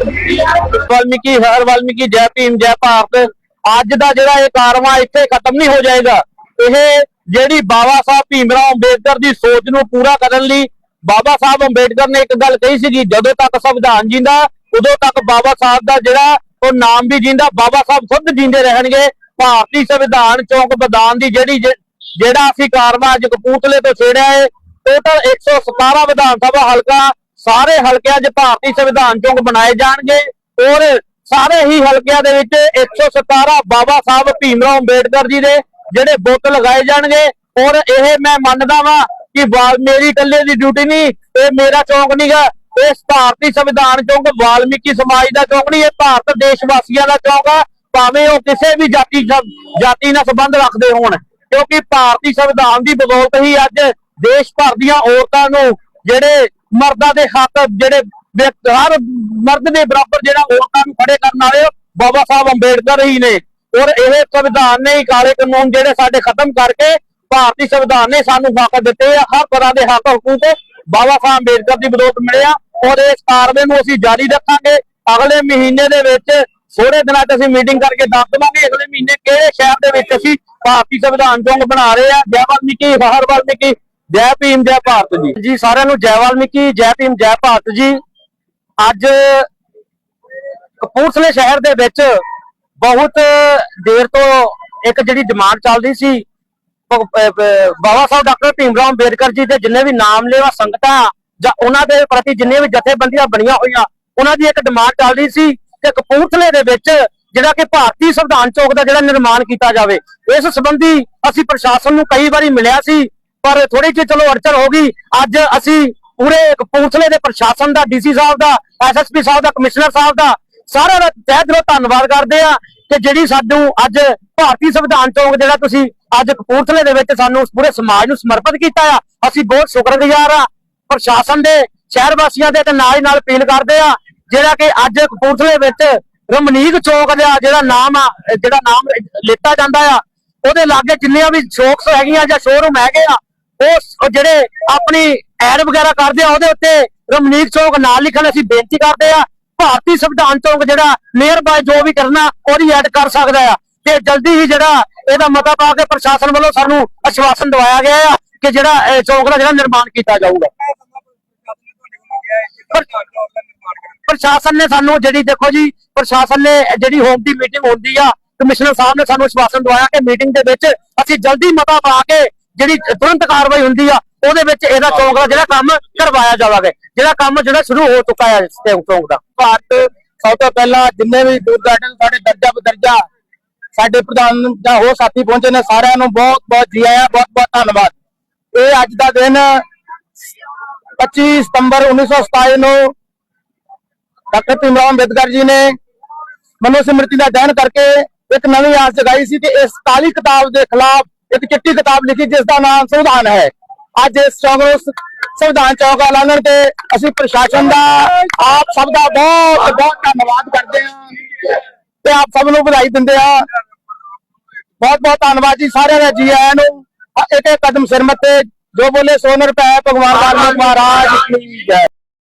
ਵਾਲਮੀਕੀ, ਹਰ ਵਾਲਮੀਕੀ, ਜੈ ਭੀਮ, ਜੈ ਭਾਰਤ। ਅੱਜ ਦਾ ਜਿਹੜਾ ਇਹ ਕਾਰਵਾ ਇੱਥੇ ਖਤਮ ਨਹੀਂ ਹੋ ਜਾਏਗਾ, ਇਹ ਜਿਹੜੀ ਬਾਬਾ ਸਾਹਿਬ ਭੀਮਰਾਓ ਅੰਬੇਦਕਰ ਦੀ ਸੋਚ ਨੂੰ ਪੂਰਾ ਕਰਨ ਲਈ ਬਾਬਾ ਸਾਹਿਬ ਅੰਬੇਦਕਰ ਨੇ ਇੱਕ ਗੱਲ ਕਹੀ ਸੀਗੀ, ਜਦੋਂ ਤੱਕ ਸੰਵਿਧਾਨ ਜਿੰਦਾ, ਉਦੋਂ ਤੱਕ ਬਾਬਾ ਸਾਹਿਬ ਦਾ ਜਿਹੜਾ ਉਹ ਨਾਮ ਵੀ ਜਿੰਦਾ, ਬਾਬਾ ਸਾਹਿਬ ਖੁਦ ਜਿੰਦੇ ਰਹਿਣਗੇ। ਭਾਰਤੀ ਸੰਵਿਧਾਨ ਚੌਂਕ ਵਿਧਾਨ ਦੀ ਜਿਹੜੀ ਜਿਹੜਾ ਅਸੀਂ ਕਾਰਵਾ ਅੱਜ ਕਪੂਰਥਲੇ ਤੋਂ ਛੇੜਿਆ ਹੈ ਟੋਟਲ 117 ਵਿਧਾਨ ਸਭਾ ਹਲਕਾ ਸਾਰੇ ਹਲਕਿਆਂ 'ਚ ਭਾਰਤੀ ਸੰਵਿਧਾਨ ਚੌਂਕ ਬਣਾਏ ਜਾਣਗੇ ਔਰ ਸਾਰੇ ਹੀ ਹਲਕਿਆਂ ਦੇ ਵਿੱਚ 117 ਬਾਬਾ ਸਾਹਿਬ ਭੀਮਰਾਓ ਅੰਬੇਡਕਰ ਜੀ ਦੇ ਜਿਹੜੇ ਬੁੱਤ ਲਗਾਏ ਜਾਣਗੇ ਔਰ ਇਹ ਮੈਂ ਮੰਨਦਾ ਵਾਂ ਕਿ ਮੇਰੀ ਇਕੱਲੇ ਦੀ ਡਿਊਟੀ ਨਹੀਂ, ਇਹ ਮੇਰਾ ਚੌਂਕ ਨਹੀਂਗਾ ਇਹ ਭਾਰਤੀ ਸੰਵਿਧਾਨ ਚੌਂਕ ਵਾਲਮੀਕੀ ਸਮਾਜ ਦਾ ਚੌਂਕ ਨਹੀਂ, ਇਹ ਭਾਰਤ ਦੇਸ਼ ਵਾਸੀਆਂ ਦਾ ਚੌਂਕ ਆ, ਭਾਵੇਂ ਉਹ ਕਿਸੇ ਵੀ ਜਾਤੀ ਜਾਤੀ ਨਾਲ ਸੰਬੰਧ ਰੱਖਦੇ ਹੋਣ, ਕਿਉਂਕਿ ਭਾਰਤੀ ਸੰਵਿਧਾਨ ਦੀ ਬਦੌਲਤ ਹੀ ਅੱਜ ਦੇਸ਼ ਭਰ ਦੀਆਂ ਔਰਤਾਂ ਨੂੰ ਜਿਹੜੇ ਮਰਦਾਂ ਦੇ ਹੱਕ ਜਿਹੜੇ ਹਰ ਮਰਦ ਦੇ ਬਰਾਬਰ ਜਿਹੜਾ ਔਰਤਾਂ ਨੂੰ ਖੜੇ ਕਰਨ ਵਾਲੇ ਉਹ ਬਾਬਾ ਸਾਹਿਬ ਅੰਬੇਡਕਰ ਹੀ ਨੇ। ਔਰ ਇਹ ਸੰਵਿਧਾਨ ਨੇ ਹੀ ਕਾਲੇ ਕਾਨੂੰਨ ਜਿਹੜੇ ਸਾਡੇ ਖਤਮ ਕਰਕੇ ਭਾਰਤੀ ਸੰਵਿਧਾਨ ਨੇ ਸਾਨੂੰ ਹੱਕ ਦਿੱਤੇ ਆ। ਹਰ ਤਰ੍ਹਾਂ ਦੇ ਹੱਕ ਹਕੂਕ ਬਾਬਾ ਸਾਹਿਬ ਅੰਬੇਡਕਰ ਦੀ ਬਦੌਲਤ ਮਿਲਿਆ ਔਰ ਇਸ ਕਾਰਵੇ ਨੂੰ ਅਸੀਂ ਜਾਰੀ ਰੱਖਾਂਗੇ। ਅਗਲੇ ਮਹੀਨੇ ਦੇ ਵਿੱਚ ਥੋੜੇ ਦਿਨਾਂ 'ਚ ਅਸੀਂ ਮੀਟਿੰਗ ਕਰਕੇ ਦੱਸ ਦੇਵਾਂਗੇ। ਅਗਲੇ ਮਹੀਨੇ ਕਿਹੜੇ ਸ਼ਹਿਰ ਦੇ ਵਿੱਚ ਅਸੀਂ ਭਾਰਤੀ ਸੰਵਿਧਾਨ ਚੌਂਕ ਬਣਾ ਰਹੇ ਆ। ਜੈ ਵਾਲਮੀਕੀ ਹਰ ਵਾਲਮੀਕੀ ਜੈ ਭੀਮ, ਜੈ ਭਾਰਤ ਜੀ। ਜੀ, ਸਾਰਿਆਂ ਨੂੰ ਜੈ ਵਾਲਮੀਕੀ, ਜੈ ਭੀਮ, ਜੈ ਭਾਰਤ ਜੀ। ਅੱਜ ਕਪੂਰਥਲੇ ਸ਼ਹਿਰ ਦੇ ਵਿੱਚ ਬਹੁਤ ਦੇਰ ਤੋਂ ਇੱਕ ਜਿਹੜੀ ਡਿਮਾਂਡ ਚੱਲਦੀ ਸੀ ਬਾਬਾ ਸਾਹਿਬ ਡਾਕਟਰ ਭੀਮ ਭੀਮਰਾਓ ਅੰਬੇਦਕਰ ਜੀ ਦੇ ਜਿੰਨੇ ਵੀ ਨਾਮਲੇਵਾ ਸੰਗਤਾਂ ਜਾਂ ਉਹਨਾਂ ਦੇ ਪ੍ਰਤੀ ਜਿੰਨੇ ਵੀ ਜਥੇਬੰਦੀਆਂ ਬਣੀਆਂ ਹੋਈਆਂ, ਉਹਨਾਂ ਦੀ ਇੱਕ ਡਿਮਾਂਡ ਚੱਲ ਰਹੀ ਸੀ ਕਿ ਕਪੂਰਥਲੇ ਦੇ ਵਿੱਚ ਜਿਹੜਾ ਕਿ ਭਾਰਤੀ ਸੰਵਿਧਾਨ ਚੌਕ ਦਾ ਜਿਹੜਾ ਨਿਰਮਾਣ ਕੀਤਾ ਜਾਵੇ, ਇਸ ਸੰਬੰਧੀ ਅਸੀਂ ਪ੍ਰਸ਼ਾਸਨ ਨੂੰ ਕਈ ਵਾਰੀ ਮਿਲਿਆ ਸੀ ਪਰ ਥੋੜੀ ਜਿਹੀ ਚਲੋ ਅੜਚਨ ਹੋ ਗਈ। ਅੱਜ ਅਸੀਂ ਪੂਰੇ ਕਪੂਰਥਲੇ ਦੇ ਪ੍ਰਸ਼ਾਸਨ ਦਾ, ਡੀਸੀ ਸਾਹਿਬ ਦਾ ਐਸਐਸਪੀ ਸਾਹਿਬ ਦਾ, ਕਮਿਸ਼ਨਰ ਸਾਹਿਬ ਦਾ ਸਾਰਿਆਂ ਦਾ ਤਹਿ ਦਿਲੋਂ ਧੰਨਵਾਦ ਕਰਦੇ ਆ ਕਿ ਜਿਹੜੀ ਸਾਨੂੰ ਅੱਜ ਭਾਰਤੀ ਸੰਵਿਧਾਨ ਚੌਂਕ ਜਿਹੜਾ ਤੁਸੀਂ ਅੱਜ ਕਪੂਰਥਲੇ ਦੇ ਵਿੱਚ ਸਾਨੂੰ ਪੂਰੇ ਸਮਾਜ ਨੂੰ ਸਮਰਪਿਤ ਕੀਤਾ ਆ, ਅਸੀਂ ਬਹੁਤ ਸ਼ੁਕਰਗੁਜ਼ਾਰ ਆ ਪ੍ਰਸ਼ਾਸਨ ਦੇ, ਸ਼ਹਿਰ ਵਾਸੀਆਂ ਦੇ ਤੇ ਨਾਲ ਹੀ ਨਾਲ ਅਪੀਲ ਕਰਦੇ ਆ ਜਿਹੜਾ ਕਿ ਅੱਜ ਕਪੂਰਥਲੇ ਵਿੱਚ ਰਮਨੀਕ ਚੌਕ ਦਾ ਜਿਹੜਾ ਨਾਮ ਆ, ਜਿਹੜਾ ਨਾਮ ਲਿੱਤਾ ਜਾਂਦਾ ਆ, ਉਹਦੇ ਲਾਗੇ ਜਿੰਨੀਆਂ ਵੀ ਸ਼ੋਕਸ ਹੈਗੀਆਂ ਜਾਂ ਸ਼ੋਰੂਮ ਹੈਗੇ ਆ ਉਹ ਜਿਹੜੇ ਆਪਣੀ ਐਡ ਵਗੈਰਾ ਕਰਦੇ ਆ, ਉਹਦੇ ਉੱਤੇ ਰਮਨੀਕ ਚੌਕ ਨਾਲ ਲਿਖਣ ਅਸੀਂ ਬੇਨਤੀ ਕਰਦੇ ਆ, ਭਾਰਤੀ ਸੰਵਿਧਾਨ ਚੌਕ ਜਿਹੜਾ ਨੀਅਰ ਬਾय ਜੋ ਵੀ ਕਰਨਾ, ਉਹਦੀ ਐਡ ਕਰ ਸਕਦਾ ਆ। ਤੇ ਜਲਦੀ ਹੀ ਜਿਹੜਾ ਇਹਦਾ ਮਤਾ ਪਾ ਕੇ ਪ੍ਰਸ਼ਾਸਨ ਵੱਲੋਂ ਸਾਨੂੰ ਆਸ਼ਵਾਸਨ ਦਵਾਇਆ ਗਿਆ ਆ ਕਿ ਜਿਹੜਾ ਚੌਕ ਦਾ ਜਿਹੜਾ ਨਿਰਮਾਣ ਕੀਤਾ ਜਾਊਗਾ। ਪ੍ਰਸ਼ਾਸਨ ਨੇ ਸਾਨੂੰ ਜਿਹੜੀ ਦੇਖੋ ਜੀ, ਪ੍ਰਸ਼ਾਸਨ ਨੇ ਜਿਹੜੀ ਹੋਮ ਦੀ ਮੀਟਿੰਗ ਹੁੰਦੀ ਆ, ਕਮਿਸ਼ਨਰ ਸਾਹਿਬ ਨੇ ਸਾਨੂੰ ਅਸ਼ਵਾਸਨ ਦਵਾਇਆ ਕਿ ਮੀਟਿੰਗ ਦੇ ਵਿੱਚ ਅਸੀਂ ਜਲਦੀ ਮਤਾ ਪਾ ਕੇ ਜਿਹੜੀ ਤੁਰੰਤ ਕਾਰਵਾਈ ਹੁੰਦੀ ਆ, ਉਹਦੇ ਵਿੱਚ ਇਹਦਾ ਚੌਂਕ ਦਾ ਜਿਹੜਾ ਕੰਮ ਕਰਵਾਇਆ ਜਾਵਾਂਗੇ। ਜਿਹੜਾ ਕੰਮ ਜਿਹੜਾ ਸ਼ੁਰੂ ਹੋ ਚੁੱਕਾ ਹੈ ਇਸ ਚੌਂਕ ਦਾ ਭਾਰਤ ਸਭ ਤੋਂ ਪਹਿਲਾਂ ਜਿੰਨੇ ਵੀ ਦੂਰਦਰਸ਼ਨ ਸਾਡੇ ਦਰਜਾ ਬਦਰਜਾ ਸਾਡੇ ਪ੍ਰਧਾਨ ਜਾਂ ਹੋਰ ਸਾਥੀ ਪਹੁੰਚੇ ਨੇ, ਸਾਰਿਆਂ ਨੂੰ ਬਹੁਤ ਬਹੁਤ ਜੀ ਆਇਆਂ, ਬਹੁਤ ਬਹੁਤ ਧੰਨਵਾਦ। ਇਹ ਅੱਜ ਦਾ ਦਿਨ 25 ਸਤੰਬਰ 1927 ਨੂੰ ਡਾਕਟਰ ਭੀਮਰਾਓ ਅੰਬੇਦਕਰ ਜੀ ਨੇ ਮਨੋ ਸਮ੍ਰਿਤੀ ਦਾ ਅਧਿਐਨ ਕਰਕੇ ਇੱਕ ਨਵੀਂ ਆਸ ਜਗਾਈ ਸੀ ਕਿ ਇਸ ਕਾਲੀ ਕਿਤਾਬ ਦੇ ਖਿਲਾਫ ਇੱਕ ਚਿੱਟੀ ਕਿਤਾਬ ਲਿਖੀ ਜਿਸ ਦਾ ਨਾਮ ਸੰਵਿਧਾਨ ਹੈ। ਅੱਜ ਇਸ ਚੌਕ ਸੰਵਿਧਾਨ ਚੌਕ ਐਲਾਨਣ ਤੇ ਅਸੀਂ ਪ੍ਰਸ਼ਾਸਨ ਦਾ, ਆਪ ਸਭ ਦਾ ਬਹੁਤ ਬਹੁਤ ਧੰਨਵਾਦ ਕਰਦੇ ਹਾਂ ਤੇ ਆਪ ਸਭ ਨੂੰ ਵਧਾਈ ਦਿੰਦੇ ਹਾਂ। ਬਹੁਤ ਬਹੁਤ ਧੰਨਵਾਦ ਜੀ ਸਾਰਿਆਂ ਦਾ ਜੀ ਆਇਆਂ ਨੂੰ। ਇੱਕ ਇੱਕ ਕਦਮ ਸਿਰ ਮੱਥੇ, ਜੋ ਬੋਲੇ ਸੋਨਰ ਨਿਰਭੈ ਭਗਵਾਨ ਵਾਲਮੀਕ ਮਹਾਰਾਜ, ਕੀ ਜੈ।